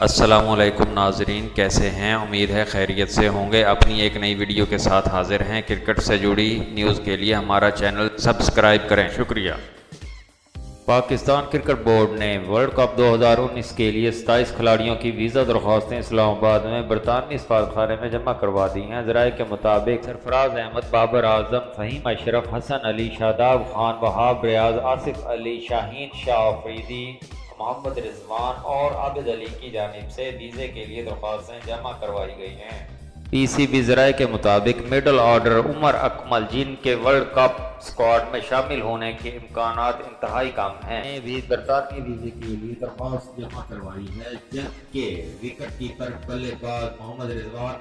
السلام علیکم ناظرین، کیسے ہیں؟ امید ہے خیریت سے ہوں گے۔ اپنی ایک نئی ویڈیو کے ساتھ حاضر ہیں کرکٹ سے جڑی نیوز کے لیے ہمارا چینل سبسکرائب کریں۔ شکریہ۔ پاکستان کرکٹ بورڈ نے ورلڈ کپ دو ہزار انیس کے لیے ستائیس کھلاڑیوں کی ویزا درخواستیں اسلام آباد میں برطانوی سفارتخانے میں جمع کروا دی ہیں۔ ذرائع کے مطابق، سرفراز احمد، بابر اعظم، فہیم اشرف، حسن علی، شاداب خان، وہاب ریاض، آصف علی، شاہین، شاہ افریدی محمد رضوان اور عابد علی کی جانب سے ویزے کے لیے درخواستیں جمع کروائی گئی ہیں۔ پی سی بی ذرائع کے مطابق مڈل آرڈر عمر اکمل جن کے ورلڈ کپ سکواڈ میں شامل ہونے کے امکانات انتہائی کم ہیں۔ بھی برطانوی ویزے کے لیے درخواست جمع کروائی ہے جبکہ وکٹ کیپر بلے باز محمد رضوان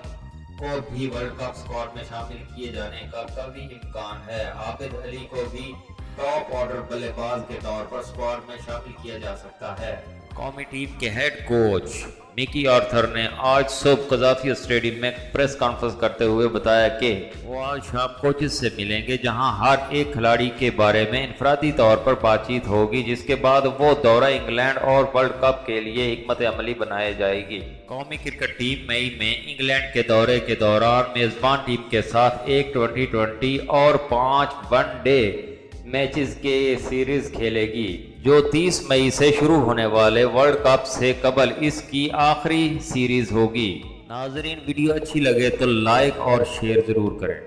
کو بھی ورلڈ کپ سکواڈ میں شامل کیے جانے کا کبھی امکان ہے۔ عابد علی کو بھی ٹاپ آرڈر بلے باز کے طور پر سکواڈ میں شامل کیا جا سکتا ہے۔ قومی ٹیم کے ہیڈ کوچ مکی آرتھر نے آج صبح قذافی اسٹیڈیم میں پریس کانفرنس کرتے ہوئے بتایا کہ وہ آج شام کوچز سے ملیں گے جہاں ہر ایک کھلاڑی کے بارے میں انفرادی طور پر بات چیت ہوگی، جس کے بعد وہ دورہ انگلینڈ اور ورلڈ کپ کے لیے حکمت عملی بنائے جائے گی۔ قومی کرکٹ ٹیم مئی میں انگلینڈ کے دورے کے دوران میزبان ٹیم کے ساتھ ایک ٹوئنٹی ٹوئنٹی اور پانچ ون ڈے میچز کے سیریز کھیلے گی، جو تیس مئی سے شروع ہونے والے ورلڈ کپ سے قبل اس کی آخری سیریز ہوگی۔ ناظرین، ویڈیو اچھی لگے تو لائک اور شیئر ضرور کریں۔